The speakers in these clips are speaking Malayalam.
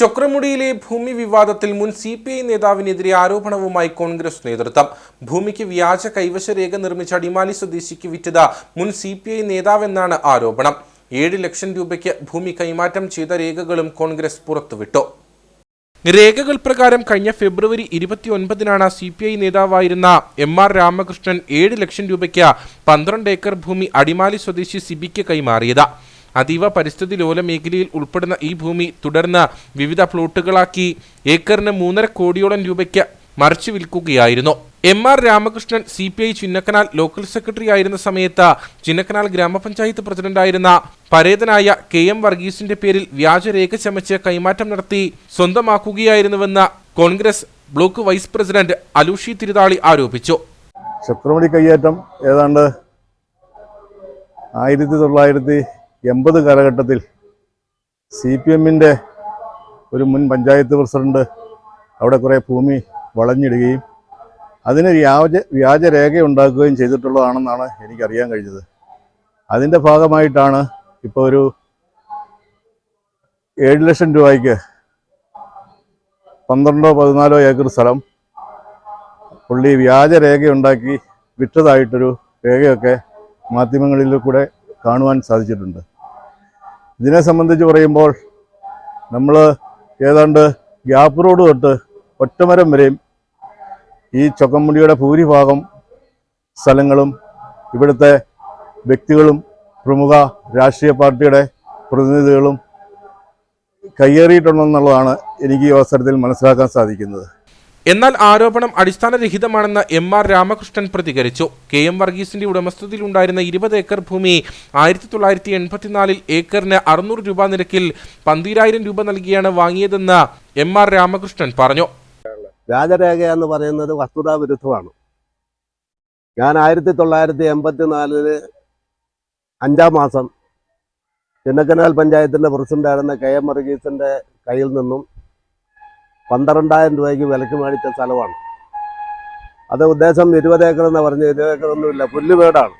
ചൊക്രമുടിയിലെ ഭൂമി വിവാദത്തിൽ മുൻ സി പി ഐ നേതാവിനെതിരെ ആരോപണവുമായി കോൺഗ്രസ് നേതൃത്വം. ഭൂമിക്ക് വ്യാജ കൈവശരേഖ നിർമ്മിച്ച അടിമാലി സ്വദേശിക്ക് വിറ്റത് മുൻ സി പി ഐ നേതാവെന്നാണ് ആരോപണം. ഏഴ് ലക്ഷം രൂപയ്ക്ക് ഭൂമി കൈമാറ്റം ചെയ്ത രേഖകളും കോൺഗ്രസ് പുറത്തുവിട്ടു. രേഖകൾ പ്രകാരം കഴിഞ്ഞ ഫെബ്രുവരി ഇരുപത്തിയൊൻപതിനാണ് സി പി ഐ നേതാവായിരുന്ന എം ആർ രാമകൃഷ്ണൻ ഏഴ് ലക്ഷം രൂപയ്ക്ക് പന്ത്രണ്ട് ഏക്കർ ഭൂമി അടിമാലി സ്വദേശി സിബിക്ക് കൈമാറിയത്. അതീവ പരിസ്ഥിതി ലോല മേഖലയിൽ ഉൾപ്പെടുന്ന ഈ ഭൂമി തുടർന്ന് വിവിധ പ്ലോട്ടുകളാക്കി ഏക്കറിന് മൂന്നര കോടിയോളം രൂപയ്ക്ക് മറിച്ചു വിൽക്കുകയായിരുന്നു. M R Ramakrishnan C P I Chinnakanal local secretary ആയിരുന്ന സമയത്ത് ചിന്നക്കനാൽ ഗ്രാമപഞ്ചായത്ത് പ്രസിഡന്റായിരുന്ന പരേതനായ കെ എം വർഗീസിന്റെ പേരിൽ വ്യാജരേഖ ചമച്ച് കൈമാറ്റം നടത്തി സ്വന്തമാക്കുകയായിരുന്നുവെന്ന് Congress block vice president Alushi Thiruthali ആരോപിച്ചു. ചക്രമണി കയ്യേറ്റം ഏതാണ്ട് ആയിരത്തി തൊള്ളായിരത്തി എൺപത് കാലഘട്ടത്തിൽ സി പി എമ്മിന്റെ ഒരു മുൻ പഞ്ചായത്ത് പ്രസിഡന്റ് അവിടെ കുറേ ഭൂമി വളഞ്ഞിടുകയും അതിന് വ്യാജ വ്യാജരേഖ ഉണ്ടാക്കുകയും ചെയ്തിട്ടുള്ളതാണെന്നാണ് എനിക്കറിയാൻ കഴിഞ്ഞത്. അതിന്റെ ഭാഗമായിട്ടാണ് ഇപ്പോൾ ഒരു ഏഴ് ലക്ഷം രൂപയ്ക്ക് പന്ത്രണ്ടോ പതിനാലോ ഏക്കർ സ്ഥലം പുള്ളി വ്യാജരേഖ ഉണ്ടാക്കി വിറ്റതായിട്ടൊരു രേഖയൊക്കെ മാധ്യമങ്ങളിൽ കൂടെ കാണുവാൻ സാധിച്ചിട്ടുണ്ട്. ഇതിനെ സംബന്ധിച്ച് പറയുമ്പോൾ നമ്മൾ ഏതാണ്ട് ഗ്യാപ്പ് റോഡ് തൊട്ട് ഒറ്റമരം വരെയും ഈ ചൊക്കമ്പുടിയുടെ ഭൂരിഭാഗം സ്ഥലങ്ങളും ഇവിടുത്തെ വ്യക്തികളും പ്രമുഖ രാഷ്ട്രീയ പാർട്ടിയുടെ പ്രതിനിധികളും കയ്യേറിയിട്ടുണ്ടെന്നുള്ളതാണ് എനിക്ക് ഈ അവസരത്തിൽ മനസ്സിലാക്കാൻ സാധിക്കുന്നത്. എന്നാൽ ആരോപണം അടിസ്ഥാനരഹിതമാണെന്ന് എം ആർ രാമകൃഷ്ണൻ പ്രതികരിച്ചു. കെ എം വർഗീസിന്റെ ഉടമസ്ഥതയിലുണ്ടായിരുന്ന ഇരുപത് ഏക്കർ ഭൂമി ആയിരത്തി തൊള്ളായിരത്തി എൺപത്തിനാലിൽ ഏക്കറിന് അറുന്നൂറ് രൂപ നിരക്കിൽ പന്തീരായിരം രൂപ നൽകിയാണ് വാങ്ങിയതെന്ന് എം ആർ രാമകൃഷ്ണൻ പറഞ്ഞു. വ്യാജരേഖ എന്ന് പറയുന്നത് വസ്തുതാ വിരുദ്ധമാണ്. ഞാൻ ആയിരത്തി തൊള്ളായിരത്തി എൺപത്തിനാലിൽ അഞ്ചാം മാസം ചിന്നക്കനാൽ പഞ്ചായത്തിന്റെ പ്രസിഡന്റായിരുന്ന കെ എം വർഗീസിന്റെ കയ്യിൽ നിന്നും പന്ത്രണ്ടായിരം രൂപയ്ക്ക് വിലക്ക് മേടിച്ച സ്ഥലമാണ്. അത് ഉദ്ദേശം ഇരുപത് ഏക്കർ എന്ന് പറഞ്ഞു ഇരുപത് ഏക്കറൊന്നുമില്ല ഒന്നുമില്ല പുല്ലുവേടാണ്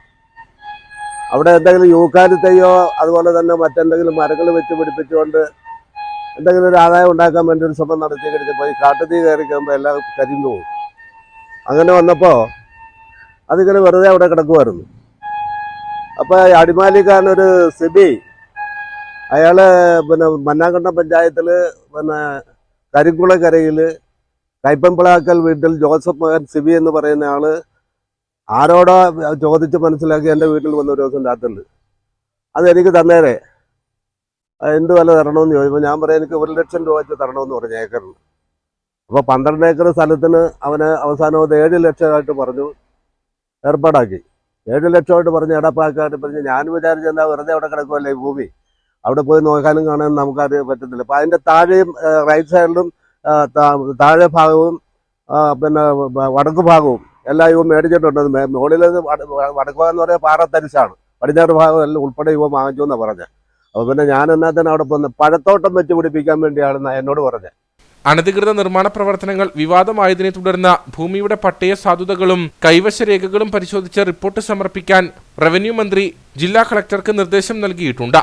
അവിടെ എന്തെങ്കിലും യൂക്കാലിത്തെയോ അതുപോലെ തന്നെ മറ്റെന്തെങ്കിലും മരങ്ങൾ വെച്ച് പിടിപ്പിച്ചുകൊണ്ട് എന്തെങ്കിലും ഒരു ആദായം ഉണ്ടാക്കാൻ വേണ്ടി ഒരു ശ്രമം നടത്തി കഴിഞ്ഞപ്പോൾ ഈ കാട്ടുതീ കയറി കഴിയുമ്പോൾ എല്ലാം കരിഞ്ഞു പോകും. അങ്ങനെ വന്നപ്പോൾ അതിങ്ങനെ വെറുതെ അവിടെ കിടക്കുമായിരുന്നു അപ്പോൾ അടിമാലിക്കാരനൊരു സിബി അയാൾ പിന്നെ മന്നാങ്കണ്ടം പഞ്ചായത്തിൽ പിന്നെ കരിക്കുളക്കരയിൽ കൈപ്പമ്പിളാക്കൽ വീട്ടിൽ ജോസഫ് മകൻ സിബി എന്ന് പറയുന്ന ആൾ ആരോടോ ചോദിച്ച് മനസ്സിലാക്കി എന്റെ വീട്ടിൽ വന്ന ഒരു ദിവസം രാത്രിയിൽ അത് എനിക്ക് തന്നേരെ. എന്ത് വില തരണമെന്ന് ചോദിച്ചപ്പോൾ ഞാൻ പറയാം എനിക്ക് ഒരു ലക്ഷം രൂപ വെച്ച് തരണമെന്ന് പറഞ്ഞു ഏക്കറിന്. അപ്പോൾ പന്ത്രണ്ട് ഏക്കർ സ്ഥലത്തിന് അവന് അവസാനം അത് ഏഴ് ലക്ഷമായിട്ട് പറഞ്ഞു. ഏർപ്പാടാക്കി. ഏഴ് ലക്ഷമായിട്ട് പറഞ്ഞ് എടപ്പാക്കാട്ട് പറഞ്ഞ്. ഞാൻ വിചാരിച്ചെന്താ വെറുതെ അവിടെ കിടക്കുമല്ലേ ഭൂമി? അവിടെ പോയി നോക്കാനും കാണാനും നമുക്കത് പറ്റത്തില്ല. അപ്പം അതിന്റെ താഴെയും റൈറ്റ് സൈഡിലും താഴെ ഭാഗവും പിന്നെ വടക്ക് ഭാഗവും എല്ലാം ഇവ മേടിച്ചിട്ടുണ്ട്. മുകളിൽ വടക്ക് ഭാഗം എന്ന് പറയുന്നത് പാറത്തരിശാണ് പടിഞ്ഞാറ് ഭാഗം എല്ലാം ഉൾപ്പെടെ ഇവ വാങ്ങിച്ചു എന്നാണ് പറഞ്ഞത് അപ്പോൾ പിന്നെ ഞാൻ എന്നാത്തിന് അവിടെ പോന്ന് പഴത്തോട്ടം വെച്ച് പിടിപ്പിക്കാൻ വേണ്ടിയാണ് എന്നോട് പറഞ്ഞത് അനധികൃത നിർമ്മാണ പ്രവർത്തനങ്ങൾ വിവാദമായതിനെ തുടർന്ന് ഭൂമിയുടെ പട്ടയ സാധുതകളും കൈവശ രേഖകളും പരിശോധിച്ച് റിപ്പോർട്ട് സമർപ്പിക്കാൻ റവന്യൂ മന്ത്രി ജില്ലാ കളക്ടർക്ക് നിർദ്ദേശം നൽകിയിട്ടുണ്ട്.